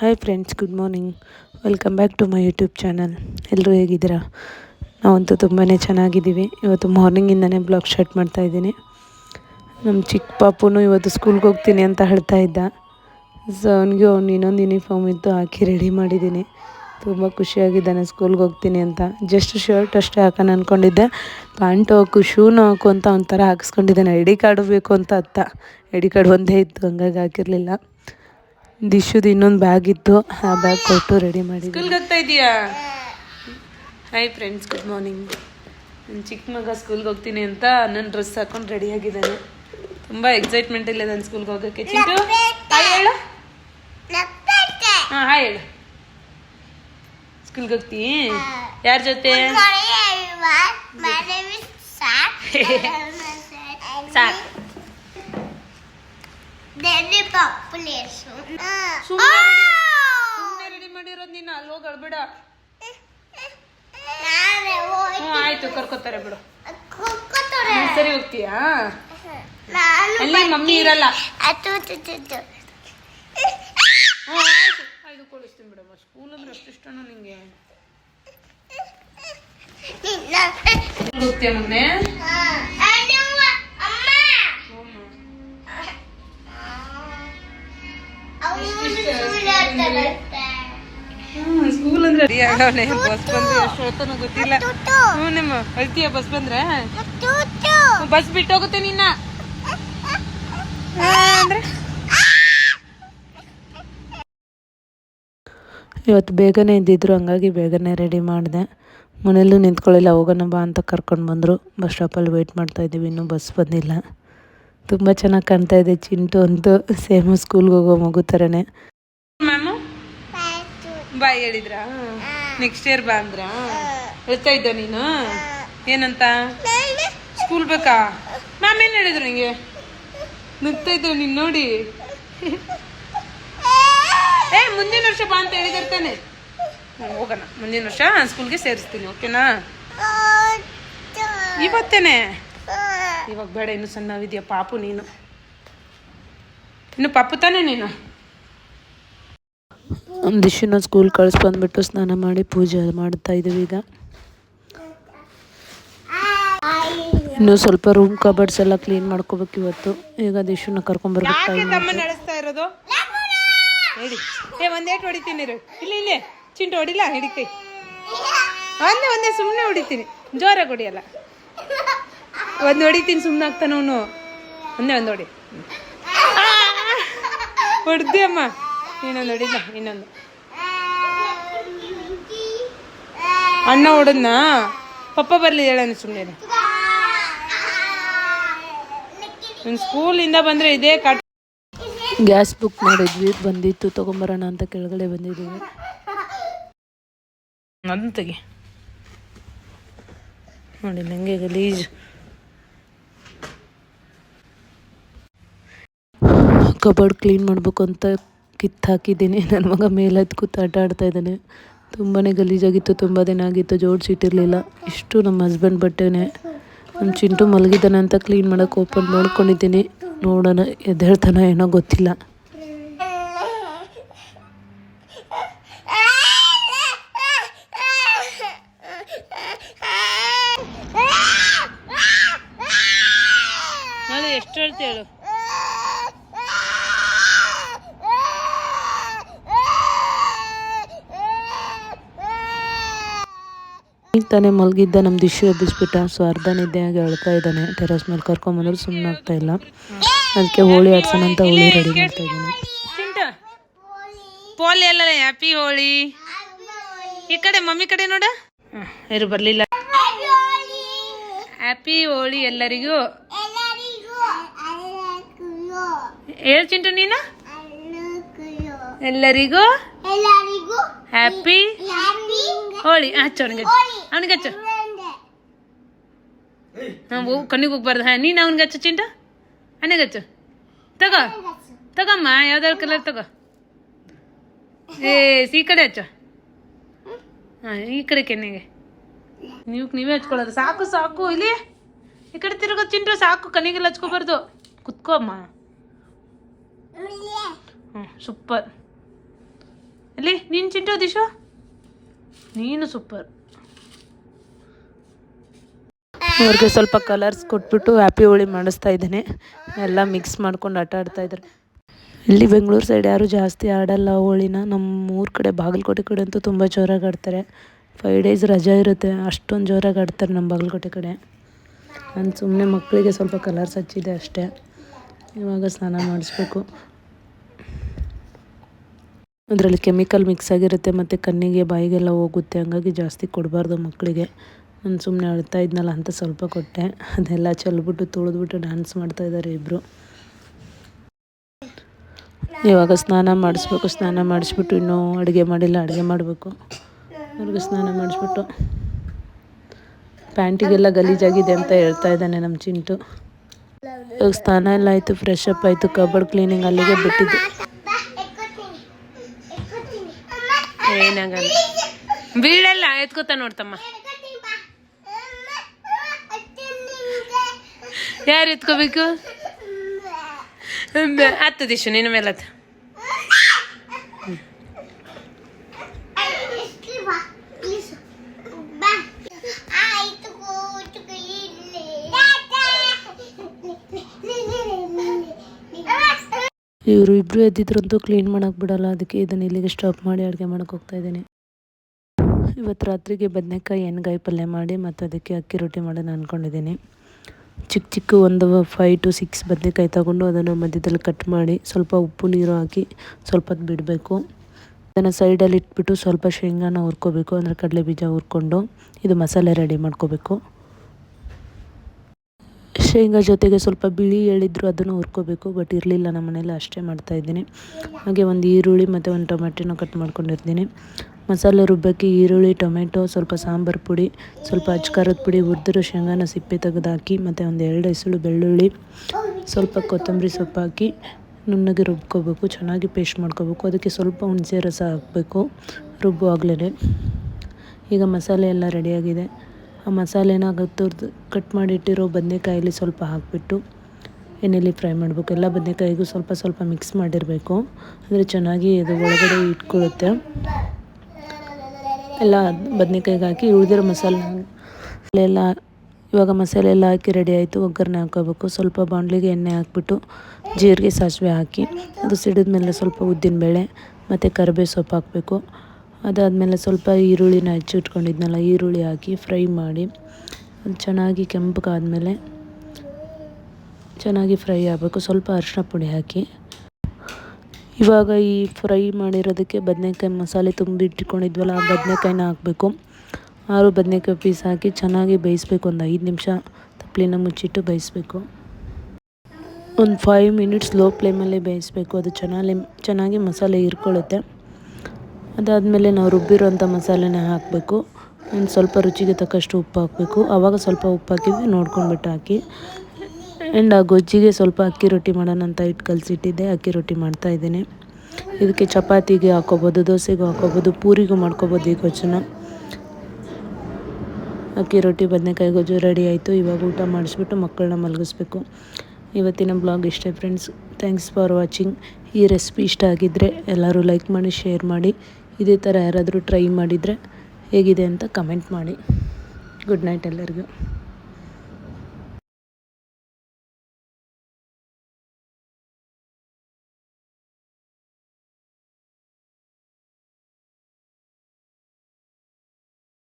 Hi friends good morning welcome back to my YouTube channel ಎಲ್ಲರೂ ಹೇಗಿದ್ದೀರಾ? ನಾವಂತೂ ತುಂಬಾ ಚೆನ್ನಾಗಿದ್ದೀವಿ. ಇವತ್ತು ಮಾರ್ನಿಂಗಿಂದನೇ ಬ್ಲಾಗ್ ಸ್ಟಾರ್ಟ್ ಮಾಡ್ತಾಯಿದ್ದೀನಿ ನಮ್ಮ ಚಿಕ್ಕ ಪಾಪುನು ಇವತ್ತು ಸ್ಕೂಲ್ಗೆ ಹೋಗ್ತೀನಿ ಅಂತ ಹೇಳ್ತಾ ಇದ್ದ. ಸೊ ಅವನಿಗೆ ಅವ್ನು ಇನ್ನೊಂದು ಯೂನಿಫಾರ್ಮ್ ಇತ್ತು ಹಾಕಿ ರೆಡಿ ಮಾಡಿದ್ದೀನಿ. ತುಂಬ ಖುಷಿಯಾಗಿದ್ದಾನೆ ಸ್ಕೂಲ್ಗೆ ಹೋಗ್ತೀನಿ ಅಂತ. ಜಸ್ಟ್ ಶರ್ಟ್ ಅಷ್ಟೇ ಹಾಕೋಣ ಅಂದ್ಕೊಂಡಿದ್ದೆ ಪ್ಯಾಂಟು ಹಾಕು ಶೂನು ಹಾಕು ಅಂತ ಒಂಥರ ಹಾಕಿಸ್ಕೊಂಡಿದ್ದಾನೆ. ಐ ಡಿ ಕಾರ್ಡು ಬೇಕು ಅಂತ ಅತ್ತ. ಐ ಡಿ ಕಾರ್ಡ್ ಒಂದೇ ಇತ್ತು, ಹಂಗಾಗಿ ಹಾಕಿರಲಿಲ್ಲ. ದಿಶುದು ಇನ್ನೊಂದು ಬ್ಯಾಗ್ ಇತ್ತು. ಆ ಬ್ಯಾಗ್ ಕೊಟ್ಟು ರೆಡಿ ಮಾಡಿ ಸ್ಕೂಲ್ಗೆ ಹೋಗ್ತಾ ಇದೀಯಾ? ಹಾಯ್ ಫ್ರೆಂಡ್ಸ್ ಗುಡ್ ಮಾರ್ನಿಂಗ್ ನನ್ನ ಚಿಕ್ಕ ಮಗ ಸ್ಕೂಲ್ಗೆ ಹೋಗ್ತೀನಿ ಅಂತ ನನ್ನ ಡ್ರೆಸ್ ಹಾಕೊಂಡು ರೆಡಿ ಆಗಿದ್ದಾನೆ. ತುಂಬ ಎಕ್ಸೈಟ್ಮೆಂಟ್ ಇಲ್ಲ ನನ್ನ ಸ್ಕೂಲ್ಗೆ ಹೋಗೋಕ್ಕೆ. ಚಿಂಟು ಹಾಯ್ ಹೇಳು. ಹಾಂ ಹಾಯ್ ಹೇಳು. ಸ್ಕೂಲ್ಗೆ ಹೋಗ್ತೀನಿ ಯಾರ ಜೊತೆ? ಸಾಕು ಸುಮ್ಮನೆ ರೆಡಿ ಮಾಡಿರೋದು ನೀನು ಅಲ್ಲಿ ಹೋಗಿ ಅಳ್ಬೇಡ. ಹ್ಞೂ ಆಯ್ತು ಕರ್ಕೋತಾರೆ ಬಿಡು. ಸರಿ ಹೋಗ್ತೀಯಾ? ಅಲ್ಲಿ ಮಮ್ಮಿ ಇರಲ್ಲ. ಹ್ಞೂ ಆಯ್ತು. ಆಯ್ತು ಕೊಡಿಸ್ತೀನಿ ಬಿಡಮ್ಮ. ಸ್ಕೂಲ್ ಅಂದ್ರೆ ಅಷ್ಟು ಇಷ್ಟನೂ ನಿಂಗೆ? ಹೋಗ್ತೀಯ ಮೊನ್ನೆ ಬಸ್ ಬಂದ್ರೆ ಎಷ್ಟು ಗೊತ್ತಿಲ್ಲ. ಹ್ಞೂ ನಿಮ್ಮ ಅಳ್ತೀಯ ಬಸ್ ಬಂದ್ರೆ? ಬಸ್ ಬಿಟ್ಟು ಹೋಗುತ್ತೆ ನಿನ್ನ. ಅಂದ್ರೆ? ಇವತ್ತು ಬೇಗನೆ ಇದ್ದಿದ್ರು ಹಂಗಾಗಿ ಬೇಗನೆ ರೆಡಿ ಮಾಡಿದೆ. ಮನೆಯಲ್ಲೂ ನಿಂತ್ಕೊಳ್ಳಿಲ್ಲ ಹೋಗೋಣ ಬಾ ಅಂತ ಕರ್ಕೊಂಡು ಬಂದರು. ಬಸ್ ಸ್ಟಾಪಲ್ಲಿ ವೆಯ್ಟ್ ಮಾಡ್ತಾ ಇದ್ದೀವಿ ಇನ್ನೂ ಬಸ್ ಬಂದಿಲ್ಲ. ತುಂಬ ಚೆನ್ನಾಗಿ ಕಾಣ್ತಾ ಇದೆ ಚಿಂಟು ಅಂತೂ ಸೇಮ್ ಸ್ಕೂಲ್ಗೆ ಹೋಗೋ ಮಗು ಥರನೇ ಬಾಯ್ ಹೇಳಿದ್ರಾ? ನೆಕ್ಸ್ಟ್ ಇಯರ್ ಬಾ ಅಂದ್ರ? ಹೇಳ್ತಾ ಇದ್ದ ನೀನು? ಏನಂತ? ಸ್ಕೂಲ್ ಬೇಕಾ? ಮ್ಯಾಮ್ ಏನು ಹೇಳಿದ್ರು ನಿಂಗೆ? ನುಗ್ತಾ ಇದ್ರು ನೀನು ನೋಡಿ. ಏ, ಮುಂದಿನ ವರ್ಷ ಬಾ ಅಂತ ಹೇಳಿದಿರ್ತಾನೆ ಹೋಗೋಣ. ಮುಂದಿನ ವರ್ಷ ಸ್ಕೂಲ್ಗೆ ಸೇರಿಸ್ತೀನಿ ಓಕೆನಾ ಇವತ್ತೇನೆ? ಇವಾಗ ಬೇಡ, ಇನ್ನು ಸಣ್ಣವಿದೆಯಾ ಪಾಪು ನೀನು. ಇನ್ನು ಪಾಪು ತಾನೇ ನೀನು? ದಿಶಿನ ಸ್ಕೂಲ್ ಕಳಿಸ್ಬಂದ್ಬಿಟ್ಟು ಸ್ನಾನ ಮಾಡಿ ಪೂಜೆ ಮಾಡ್ತಾ ಇದ್ದೀವಿ ಈಗ. ಇನ್ನು ಸ್ವಲ್ಪ ರೂಮ್ ಕಬರ್ಡ್ಸ್ ಎಲ್ಲ ಕ್ಲೀನ್ ಮಾಡ್ಕೋಬೇಕು ಇವತ್ತು. ಈಗ ದಿಶುನ ಕರ್ಕೊಂಡ್ಬರ್ಬೇಕು ನಡೆಸ್ತಾ ಇರೋದು? ಹೇಳಿ. ಏ ಒಂದೇಟ್ ಹೊಡಿತೀನಿ ಇಲ್ಲಿ ಇಲ್ಲಿ. ಚಿಂಟು ಹೊಡಿಲ್ಲ ಹಿಡಿಕೈ. ಒಂದೇ ಒಂದೇ ಸುಮ್ಮನೆ ಹೊಡಿತೀನಿ. ಜೋರಾಗಿ ಹೊಡಿಯಲ್ಲ. ಒಂದು ಹೊಡಿತೀನಿ ಸುಮ್ಮನೆ ಆಗ್ತಾನವನು ಒಂದೇ ಒಂದು ಹೊಡಿ. ಹೊಡ್ದಿ ಅಮ್ಮ. ಇನ್ನೊಂದು ಹೊಡಿಲ್ಲ ಇನ್ನೊಂದು. ಅಣ್ಣ ಹೊಡದ್ನ? ಪಪ್ಪ ಬರಲಿ ಹೇಳೋಣ ಸುಮ್ಮನೆ ನನ್ನ ಸ್ಕೂಲಿಂದ ಬಂದರೆ ಇದೇ ಕಟ್ ಗ್ಯಾಸ್ ಬುಕ್ ಮಾಡಿದ್ವಿ ಬಂದಿತ್ತು ತಗೊಂಬರೋಣ ಅಂತ ಕೆಳಗಡೆ ಬಂದಿದ್ದೀವಿ. ಅದನ್ನ ತೆಗಿ. ನೋಡಿ ನನಗೆ ಗಲೀಜ್ ಕಬರ್ಡ್ ಕ್ಲೀನ್ ಮಾಡಬೇಕು ಅಂತ ಕಿತ್ತು ಹಾಕಿದ್ದೀನಿ ನನ್ನ ಮಗ ಮೇಲೆ ಹತ್ತು ಕೂತು ಆಟ ಆಡ್ತಾ ಇದ್ದಾನೆ. ತುಂಬಾ ಗಲೀಜಾಗಿತ್ತು, ತುಂಬ ದಿನ ಆಗಿತ್ತು ಜೋಡಿಸಿಟ್ಟಿರಲಿಲ್ಲ ಇಷ್ಟು ನಮ್ಮ ಹಸ್ಬೆಂಡ್ ಬಟ್ಟೆನೇ. ನಮ್ಮ ಚಿಂಟು ಮಲಗಿದ್ದಾನೆ ಅಂತ ಕ್ಲೀನ್ ಮಾಡೋಕೆ ಓಪನ್ ಮಾಡ್ಕೊಂಡಿದ್ದೀನಿ. ನೋಡೋಣ ಎದ್ದೇಳ್ತಾನ ಏನೋ ಗೊತ್ತಿಲ್ಲ. ಎಷ್ಟು ಹೇಳ್ತಿ ಈಗ ತಾನೇ ಮಲಗಿದ್ದ ನಮ್ದು ದಿಶು ಎಬ್ಬಿಸ್ಬಿಟ್ಟ ಸೊ ಅರ್ಧ ನಿದ್ದೆಯಾಗಿ ಅಳ್ತಾ ಇದ್ದಾನೆ ಟೆರಸ್ ಮೇಲೆ ಕರ್ಕೊಂಬಂದ್ರೆ ಸುಮ್ಮನೆ ಆಗ್ತಾ ಇಲ್ಲ. ಅದಕ್ಕೆ ಹೋಳಿ ಆಡ್ಸೋಣ ಅಂತ ಹೋಳಿ ರೆಡಿ ಮಾಡ್ತಾ ಇದ್ದೀನಿ. ಪೋಲಿ ಅಲ್ಲ ಹ್ಯಾಪಿ ಹೋಳಿ. ಈ ಕಡೆ ಮಮ್ಮಿ ಕಡೆ ನೋಡ. ಯಾರು ಬರಲಿಲ್ಲ. ಹ್ಯಾಪಿ ಹೋಳಿ ಎಲ್ಲರಿಗೂ. ಹೇಳ್ ಚಿಂಟು ನೀನು. ಎಲ್ಲರಿಗೂ. ಹ್ಯಾಪಿ ಹೋಳಿ ಹಚ್ಚು ಅವನಿಗೆ ಅವನಿಗೆ ಹಚ್ಚು. ಹಾಂ ಕಣ್ಣಿಗೆ ಹೋಗ್ಬಾರ್ದು ಹಾಂ ನೀನು ಅವ್ನಿಗೆ ಹಚ್ಚು ಚಿಂಟ? ಅಣ್ಣಗೆ ಹಚ್ಚು. ತಗೋ. ತಗಮ್ಮ ಯಾವ್ದಾದ್ರು ಕಲರ್ ತಗೋ. ಏ ಈ ಕಡೆ ಹಚ್ಚು. ಹಾಂ ಈ ಕಡೆ ಕೆನ್ನೆಗೆ. ನೀವು ನೀವೇ ಹಚ್ಕೊಳ್ಳೋದು. ಸಾಕು ಸಾಕು ಇಲ್ಲಿ. ಈ ಕಡೆ ತಿರುಗೋ ಚಿಂಟು ಸಾಕು. ಕಣ್ಣಿಗೆಲ್ಲ ಹಚ್ಕೋಬಾರ್ದು. ಕುತ್ಕೋ ಅಮ್ಮ. ಹ್ಞೂ ಸೂಪರ್. ಇಲ್ಲಿ ನೀನು ಚಿಂಟು ದಿಶು? ನೀನು ಸೂಪರ್ ಅವ್ರಿಗೆ ಸ್ವಲ್ಪ ಕಲರ್ಸ್ ಕೊಟ್ಬಿಟ್ಟು ಹ್ಯಾಪಿ ಹೋಳಿ ಮಾಡಿಸ್ತಾ ಇದ್ದೀನಿ. ಎಲ್ಲ ಮಿಕ್ಸ್ ಮಾಡ್ಕೊಂಡು ಆಟ ಆಡ್ತಾ ಇದ್ದಾರೆ. ಇಲ್ಲಿ ಬೆಂಗಳೂರು ಸೈಡ್ ಯಾರು ಜಾಸ್ತಿ ಆಡಲ್ಲ ಹೋಳಿನ. ನಮ್ಮ ಊರ ಕಡೆ ಬಾಗಲಕೋಟೆ ಕಡೆ ಅಂತೂ ತುಂಬ ಜೋರಾಗಿ ಆಡ್ತಾರೆ. ಫೈವ್ ಡೇಸ್ ರಜಾ ಇರುತ್ತೆ. ಅಷ್ಟೊಂದು ಜೋರಾಗಿ ಆಡ್ತಾರೆ ನಮ್ಮ ಬಾಗಲಕೋಟೆ ಕಡೆ. ನಾನು ಸುಮ್ಮನೆ ಮಕ್ಕಳಿಗೆ ಸ್ವಲ್ಪ ಕಲರ್ಸ್ ಹಚ್ಚಿದೆ ಅಷ್ಟೇ. ಇವಾಗ ಸ್ನಾನ ಮಾಡಿಸ್ಬೇಕು. ಅದರಲ್ಲಿ ಕೆಮಿಕಲ್ ಮಿಕ್ಸ್ ಆಗಿರುತ್ತೆ ಮತ್ತು ಕಣ್ಣಿಗೆ ಬಾಯಿಗೆಲ್ಲ ಹೋಗುತ್ತೆ, ಹಂಗಾಗಿ ಜಾಸ್ತಿ ಕೊಡಬಾರ್ದು ಮಕ್ಕಳಿಗೆ. ನಾನು ಸುಮ್ಮನೆ ಅಳ್ತಾ ಇದ್ನಲ್ಲ ಅಂತ ಸ್ವಲ್ಪ ಕೊಟ್ಟೆ. ಅದೆಲ್ಲ ಚೆಲ್ಬಿಟ್ಟು ತುಳಿದ್ಬಿಟ್ಟು ಡ್ಯಾನ್ಸ್ ಮಾಡ್ತಾ ಇದ್ದಾರೆ ಇಬ್ಬರು ಇವಾಗ ಸ್ನಾನ ಮಾಡಿಸ್ಬೇಕು, ಸ್ನಾನ ಮಾಡಿಸ್ಬಿಟ್ಟು ಇನ್ನೂ ಅಡುಗೆ ಮಾಡಿಲ್ಲ, ಅಡುಗೆ ಮಾಡಬೇಕು. ಅವ್ರಿಗೆ ಸ್ನಾನ ಮಾಡಿಸ್ಬಿಟ್ಟು. ಪ್ಯಾಂಟಿಗೆಲ್ಲ ಗಲೀಜಾಗಿದೆ ಅಂತ ಹೇಳ್ತಾ ಇದ್ದಾನೆ ನಮ್ಮ ಚಿಂಟು. ಇವಾಗ ಸ್ನಾನ ಎಲ್ಲ ಆಯಿತು ಫ್ರೆಶ್ ಅಪ್ ಆಯಿತು ಕಬರ್ಡ್ ಕ್ಲೀನಿಂಗ್ ಅಲ್ಲಿಗೆ ಬಿಟ್ಟಿದ್ದು. ಏನಾಗಲ್ಲ ಬೀಳಲ್ಲ ಎತ್ಕೋತ ನೋಡ್ತಮ್ಮ. ಯಾರು ಎತ್ಕೋಬೇಕು? ಹತ್ತು ದಿಶು ನಿನ್ನ ಮೇಲೆ ಇವರು ಇಬ್ಬರು ಎದ್ದಿದ್ರಂತೂ ಕ್ಲೀನ್ ಮಾಡೋಕೆ ಬಿಡಲ್ಲ. ಅದಕ್ಕೆ ಇದನ್ನು ಇಲ್ಲಿಗೆ ಸ್ಟಾಪ್ ಮಾಡಿ ಅಡುಗೆ ಮಾಡೋಕೆ ಹೋಗ್ತಾ ಇದ್ದೀನಿ. ಇವತ್ತು ರಾತ್ರಿಗೆ ಬದನೆಕಾಯಿ ಎಣ್ಗಾಯಿ ಪಲ್ಯ ಮಾಡಿ ಮತ್ತು ಅದಕ್ಕೆ ಅಕ್ಕಿ ರೊಟ್ಟಿ ಮಾಡೋಣ ಅಂದ್ಕೊಂಡಿದ್ದೀನಿ ಚಿಕ್ಕ ಚಿಕ್ಕ ಒಂದು ಫೈವ್ ಟು ಸಿಕ್ಸ್ ಬದನೆಕಾಯಿ ತಗೊಂಡು ಅದನ್ನು ಮಧ್ಯದಲ್ಲಿ ಕಟ್ ಮಾಡಿ ಸ್ವಲ್ಪ ಉಪ್ಪು, ನೀರು ಹಾಕಿ ಸ್ವಲ್ಪ ಹೊತ್ತು ಬಿಡಬೇಕು ಅದನ್ನು ಸೈಡಲ್ಲಿ ಇಟ್ಬಿಟ್ಟು ಸ್ವಲ್ಪ ಶೇಂಗಾನ ಹುರ್ಕೋಬೇಕು. ಅಂದರೆ ಕಡಲೆ ಬೀಜ ಹುರ್ಕೊಂಡು ಇದು ಮಸಾಲೆ ರೆಡಿ ಮಾಡ್ಕೋಬೇಕು. ಶೇಂಗಾ ಜೊತೆಗೆ ಸ್ವಲ್ಪ ಬಿಳಿ ಹೇಳಿದ್ರು ಅದನ್ನು ಹುರ್ಕೋಬೇಕು ಬಟ್ ಇರಲಿಲ್ಲ, ನಮ್ಮ ಮನೇಲಿ ಅಷ್ಟೇ ಮಾಡ್ತಾಯಿದ್ದೀನಿ ಹಾಗೆ ಒಂದು ಈರುಳ್ಳಿ ಮತ್ತು ಒಂದು ಟೊಮೆಟೊನ ಕಟ್ ಮಾಡ್ಕೊಂಡಿರ್ತೀನಿ. ಮಸಾಲೆ ರುಬ್ಬಕ್ಕೆ ಈರುಳ್ಳಿ ಟೊಮೆಟೊ ಸ್ವಲ್ಪ ಸಾಂಬಾರು ಪುಡಿ, ಸ್ವಲ್ಪ ಅಜ್ಕಾರದ ಪುಡಿ ಹುರಿದಿರೋ ಶೇಂಗಾನ ಸಿಪ್ಪೆ ತೆಗೆದಾಕಿ, ಮತ್ತು ಒಂದು ಎರಡು ಹೆಸಳು ಬೆಳ್ಳುಳ್ಳಿ, ಸ್ವಲ್ಪ ಕೊತ್ತಂಬರಿ ಸೊಪ್ಪು ಹಾಕಿ ನುಣ್ಣಗೆ ರುಬ್ಕೋಬೇಕು, ಚೆನ್ನಾಗಿ ಪೇಸ್ಟ್ ಮಾಡ್ಕೋಬೇಕು. ಅದಕ್ಕೆ ಸ್ವಲ್ಪ ಹುಣಸೆ ರಸ ಹಾಕಬೇಕು ರುಬ್ಬುವಾಗಲೇ ಈಗ ಮಸಾಲೆ ಎಲ್ಲ ರೆಡಿಯಾಗಿದೆ ಆ ಮಸಾಲೆನ ತುರ್ದು ಕಟ್ ಮಾಡಿಟ್ಟಿರೋ ಬದನೇಕಾಯಲ್ಲಿ ಸ್ವಲ್ಪ ಹಾಕಿಬಿಟ್ಟು ಎಣ್ಣೆಲಿ ಫ್ರೈ ಮಾಡಬೇಕು. ಎಲ್ಲ ಬದನೇಕಾಯಿಗೂ ಸ್ವಲ್ಪ ಸ್ವಲ್ಪ ಮಿಕ್ಸ್ ಮಾಡಿರಬೇಕು. ಅಂದರೆ ಚೆನ್ನಾಗಿ ಅದು ಒಳಗಡೆ ಇಟ್ಕೊಳ್ಳುತ್ತೆ ಎಲ್ಲ ಬದನೇಕಾಯಿಗೆ ಹಾಕಿ ಉಳಿದಿರೋ ಮಸಾಲೆ ಎಲ್ಲ ಇವಾಗ ಮಸಾಲೆ ಎಲ್ಲ ಹಾಕಿ ರೆಡಿ ಆಯಿತು. ಒಗ್ಗರಣೆ ಹಾಕೋಬೇಕು ಸ್ವಲ್ಪ ಬಾಂಡ್ಲಿಗೆ ಎಣ್ಣೆ ಹಾಕ್ಬಿಟ್ಟು ಜೀರಿಗೆ ಸಾಸಿವೆ ಹಾಕಿ, ಅದು ಸಿಡಿದ ಮೇಲೆ ಸ್ವಲ್ಪ ಉದ್ದಿನಬೇಳೆ ಮತ್ತು ಕರಿಬೇವು ಸೊಪ್ಪು ಹಾಕಬೇಕು. ಅದಾದಮೇಲೆ ಸ್ವಲ್ಪ ಈರುಳ್ಳಿನ ಹೆಚ್ಚಿಟ್ಕೊಂಡಿದ್ನಲ್ಲ, ಈರುಳ್ಳಿ ಹಾಕಿ ಫ್ರೈ ಮಾಡಿ, ಅದು ಚೆನ್ನಾಗಿ ಕೆಂಪಗಾದಮೇಲೆ ಚೆನ್ನಾಗಿ ಫ್ರೈ ಆಗಬೇಕು. ಸ್ವಲ್ಪ ಅರಿಶಿನ ಪುಡಿ ಹಾಕಿ. ಇವಾಗ ಈ ಫ್ರೈ ಮಾಡಿರೋದಕ್ಕೆ ಬದನೆಕಾಯಿ ಮಸಾಲೆ ತುಂಬಿ ಇಟ್ಕೊಂಡಿದ್ವಲ್ಲ, ಆ ಬದನೆಕಾಯಿನ ಹಾಕಬೇಕು. ಆರು ಬದನೆಕಾಯಿ ಪೀಸ್ ಹಾಕಿ ಚೆನ್ನಾಗಿ ಬೇಯಿಸ್ಬೇಕು. ಒಂದು ಐದು ನಿಮಿಷ ತಪ್ಪಲಿನ ಮುಚ್ಚಿಟ್ಟು ಬೇಯಿಸ್ಬೇಕು. ಒಂದು ಫೈವ್ ಮಿನಿಟ್ಸ್ ಲೋ ಫ್ಲೇಮಲ್ಲಿ ಬೇಯಿಸ್ಬೇಕು. ಅದು ಚೆನ್ನಾಗಿ ಚೆನ್ನಾಗಿ ಮಸಾಲೆ ಹೀರ್ಕೊಳ್ಳುತ್ತೆ. ಅದಾದಮೇಲೆ ನಾವು ರುಬ್ಬಿರೋಂಥ ಮಸಾಲೆನ ಹಾಕಬೇಕು. ಒಂದು ಸ್ವಲ್ಪ ರುಚಿಗೆ ತಕ್ಕಷ್ಟು ಉಪ್ಪು ಹಾಕಬೇಕು. ಆವಾಗ ಸ್ವಲ್ಪ ಉಪ್ಪು ಹಾಕಿದ್ವಿ ನೋಡ್ಕೊಂಡ್ಬಿಟ್ಟು ಹಾಕಿ. ಆ್ಯಂಡ್ ಆ ಗೊಜ್ಜಿಗೆ ಸ್ವಲ್ಪ ಅಕ್ಕಿ ರೊಟ್ಟಿ ಮಾಡೋಣ ಅಂತ ಇಟ್ಟು ಕಲಸಿಟ್ಟಿದ್ದೆ. ಅಕ್ಕಿ ರೊಟ್ಟಿ ಮಾಡ್ತಾ ಇದ್ದೀನಿ. ಇದಕ್ಕೆ ಚಪಾತಿಗೆ ಹಾಕೋಬೋದು ದೋಸೆಗೂ ಹಾಕೋಬೋದು ಪೂರಿಗೂ ಮಾಡ್ಕೋಬೋದು ಈ ಗೊಜ್ಜನ್ನ. ಅಕ್ಕಿ ರೊಟ್ಟಿ, ಬದನೆಕಾಯಿ ಗೊಜ್ಜು ರೆಡಿ ಆಯಿತು. ಇವಾಗ ಊಟ ಮಾಡಿಸ್ಬಿಟ್ಟು ಮಕ್ಕಳನ್ನ ಮಲಗಿಸ್ಬೇಕು. ಇವತ್ತಿನ ಬ್ಲಾಗ್ ಇಷ್ಟೇ ಫ್ರೆಂಡ್ಸ್. Thanks for watching. ಈ ರೆಸಿಪಿ ಇಷ್ಟ ಆಗಿದ್ದರೆ ಎಲ್ಲರೂ ಲೈಕ್ ಮಾಡಿ, ಶೇರ್ ಮಾಡಿ. ಇದೇ ಥರ ಯಾರಾದರೂ ಟ್ರೈ ಮಾಡಿದರೆ ಹೇಗಿದೆ ಅಂತ ಕಮೆಂಟ್ ಮಾಡಿ. ಗುಡ್ ನೈಟ್ ಎಲ್ಲರಿಗೂ.